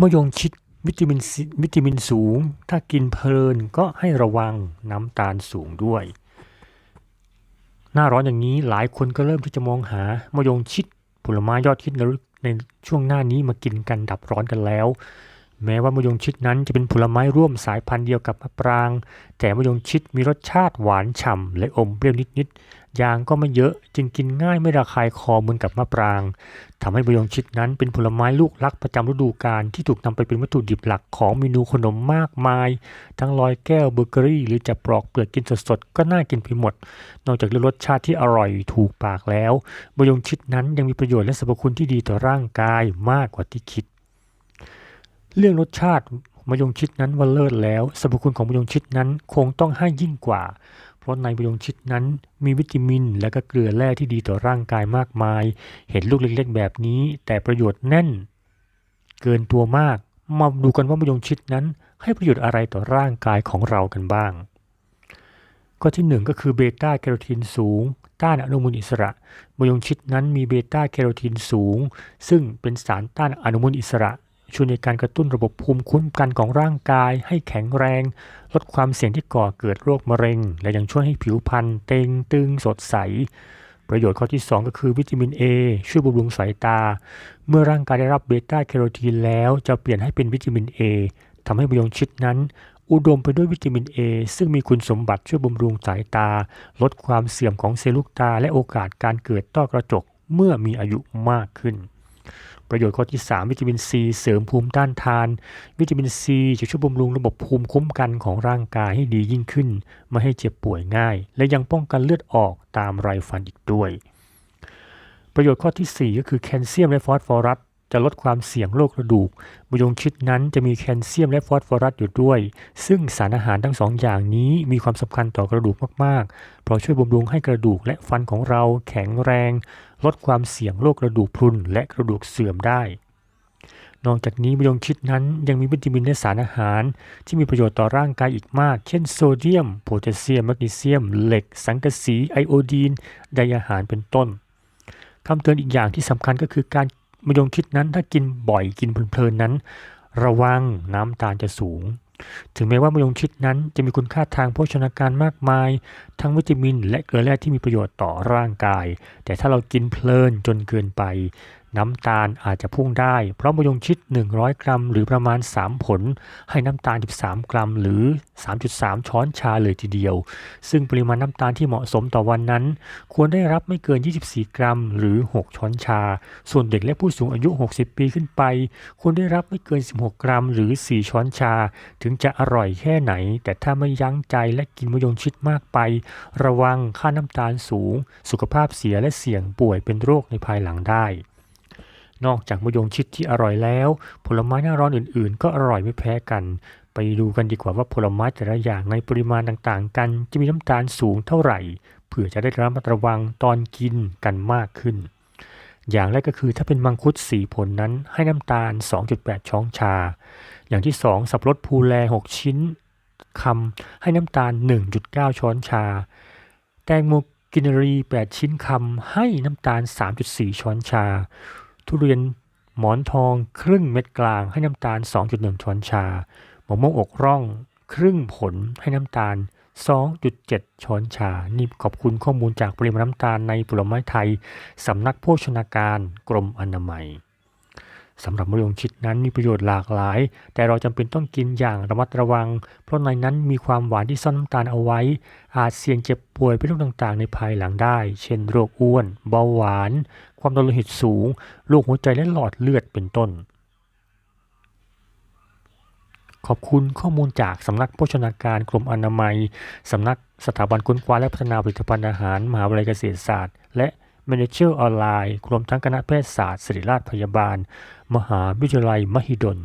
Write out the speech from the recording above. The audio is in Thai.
มะยงชิดวิตามินซีวิตามินสูง ถ้ากินเพลินก็ให้ระวังน้ำตาลสูงด้วย หน้าร้อนอย่างนี้หลายคนก็เริ่มที่จะมองหามะยงชิดผลไม้ยอดฮิตในช่วงหน้านี้มากินกันดับร้อนกันแล้ว แม้ว่ามะยงชิดนั้นจะเป็นผลไม้ร่วมสายพันธุ์เดียวกับมะปราง แต่มะยงชิดมีรสชาติหวานฉ่ำและอมเปรี้ยวนิดๆยางก็ไม่เยอะจึงกินง่ายไม่ระคายคอเหมือนกับมะปรางทำให้มะยงชิดนั้นเป็นผลไม้ลูกรักประจำฤดูกาลที่ถูกนำไปเป็นวัตถุดิบหลักของเมนูขนมมากมาย ทั้งลอยแก้วเบเกอรี่ หรือจะปลอกเปลือกกินสดๆก็น่ากินไปหมด นอกจากเรื่องรสชาติที่อร่อยถูกปากแล้วมะยงชิดนั้นยังมีประโยชน์และสรรพคุณที่ดีต่อร่างกายมากกว่าที่คิด เรื่องรสชาติมะยงชิดนั้นว่าเลิศแล้วสรรพคุณของมะยงชิดนั้นคงต้องให้ยิ่งกว่า เพราะในมะยงชิดนั้นมีวิตามิน และก็เกลือแร่ที่ดีต่อร่างกายมากมาย เห็นลูกเล็กๆแบบนี้ แต่ประโยชน์แน่น เกินตัวมากมาดูกันว่ามะยงชิดนั้น ให้ประโยชน์อะไรต่อร่างกายของเรากันบ้าง ก็ที่หนึ่งก็คือเบต้าแคโรทีนสูง ต้านอนุมูลอิสระมะยงชิดนั้นมีเบต้าแคโรทีนสูง ซึ่งเป็นสารต้านอนุมูลอิสระ ช่วยในการกระตุ้นระบบภูมิคุ้มกันของร่างกาย ให้แข็งแรง ลดความเสี่ยงที่ก่อเกิดโรคมะเร็ง และยังช่วยให้ผิวพรรณเต่งตึงสดใส ประโยชน์ข้อที่ 2 ก็คือวิตามิน A ช่วยบำรุงสายตา เมื่อร่างกายได้รับเบต้าแคโรทีนแล้วจะเปลี่ยนให้เป็นวิตามิน A ทำให้มะยงชิดนั้น อุดมไปด้วยวิตามิน A ซึ่งมีคุณสมบัติช่วยบำรุงสายตา ลดความเสื่อมของเซลล์ลูกตา และโอกาสการเกิดต้อกระจกเมื่อมีอายุมากขึ้น ประโยชน์ข้อที่ 3 วิตามินซีเสริมภูมิต้านทาน วิตามินซีจะช่วยบำรุงระบบภูมิคุ้มกันของร่างกายให้ดียิ่งขึ้น ไม่ให้เจ็บป่วยง่าย และยังป้องกันเลือดออกตามไรฟันอีกด้วย ประโยชน์ข้อที่ 4 ก็คือแคลเซียมและฟอสฟอรัส จะลดความเสี่ยงโรคกระดูกมะยงชิดนั้นจะมีแคลเซียมและฟอสฟอรัสอยู่ด้วย ซึ่งสารอาหารทั้งสองอย่างนี้มีความสำคัญต่อกระดูกมากๆ เพราะช่วยบำรุงให้กระดูกและฟันของเราแข็งแรง ลดความเสี่ยงโรคกระดูกพรุนและกระดูกเสื่อมได้นอกจากนี้มะยงชิดนั้นยังมีวิตามินและสารอาหาร ที่มีประโยชน์ต่อร่างกายอีกมาก เช่นโซเดียม โพแทสเซียม แมกนีเซียม เหล็ก สังกะสี ไอโอดีน ไดอาหารเป็นต้นคำเตือนอีกอย่างที่สำคัญก็คือการ มะยงชิดนั้นถ้ากินบ่อยกินเพลินๆนั้น ระวังน้ำตาลจะสูง ถึงแม้ว่ามะยงชิดนั้นจะมีคุณค่าทางโภชนาการมากมาย ทั้งวิตามิน และเกลือแร่ที่มีประโยชน์ต่อร่างกาย แต่ถ้าเรากินเพลินจนเกินไป น้ำตาลอาจจะพุ่งได้ เพราะมะยงชิด 100 กรัม หรือประมาณ 3 ผล ให้น้ำตาล 13 กรัม หรือ 3.3 ช้อนชาเลยทีเดียว ซึ่งปริมาณน้ำตาลที่เหมาะสมต่อวันนั้น ควรได้รับไม่เกิน 24 กรัม หรือ 6 ช้อนชา ส่วนเด็กและผู้สูงอายุ 60 ปีขึ้นไป ควรได้รับไม่เกิน 16 กรัม หรือ 4 ช้อนชา ถึงจะอร่อยแค่ไหน แต่ถ้าไม่ยั้งใจและกินมะยงชิดมากไป ระวังค่าน้ำตาลสูง สุขภาพเสียและเสี่ยงป่วยเป็นโรคในภายหลังได้ นอกจากมะยงชิดที่อร่อยแล้ว ผลไม้หน้าร้อนอื่นๆ ก็อร่อยไม่แพ้กัน ไปดูกันดีกว่าว่าผลไม้แต่ละอย่างในปริมาณต่างๆ กัน จะมีน้ำตาลสูงเท่าไหร่เพื่อจะได้ระมัดระวังตอนกินกันมากขึ้น อย่างแรกก็คือถ้าเป็นมังคุดสีผลนั้นให้น้ำตาล 2.8 ช้อนชา อย่างที่ 2 สับปะรดภูแล 6 ชิ้นคำให้น้ำตาล 1.9 ช้อนชา แตงโมกินรี 8 ชิ้นคำให้น้ำตาล 3.4 ช้อนชา ทุเรียนหมอนทองครึ่งเม็ดกลางให้น้ำตาล 2.1 ช้อนชามะม่วงอกร่อง ครึ่งผลให้น้ำตาล 2.7 ช้อนชา นี่ขอบคุณข้อมูลจากปริมาณน้ำตาลในผลไม้ไทย สำนักโภชนาการกรมอนามัย สำหรับมะยงชิดนั้นมีประโยชน์หลากหลาย แต่เราจำเป็นต้องกินอย่างระมัดระวัง เพราะในนั้นมีความหวานที่ซ่อนน้ำตาลเอาไว้ อาจเสี่ยงเจ็บป่วยเป็นโรคต่างๆ ในภายหลังได้ เช่นโรคอ้วน เบาหวาน ความดันโลหิตสูง โรคหัวใจและหลอดเลือดเป็นต้น ขอบคุณข้อมูลจากสำนักโภชนาการกรมอนามัย สำนักสถาบันค้นคว้าและพัฒนาผลิตภัณฑ์อาหารมหาวิทยาลัยเกษตรศาสตร์ และ m a n a g e r ออนไลน์รวมทั้งคณะแพทยศาสตร์ศิริราชพยาบาล มหาวิทยาลัยมหิดล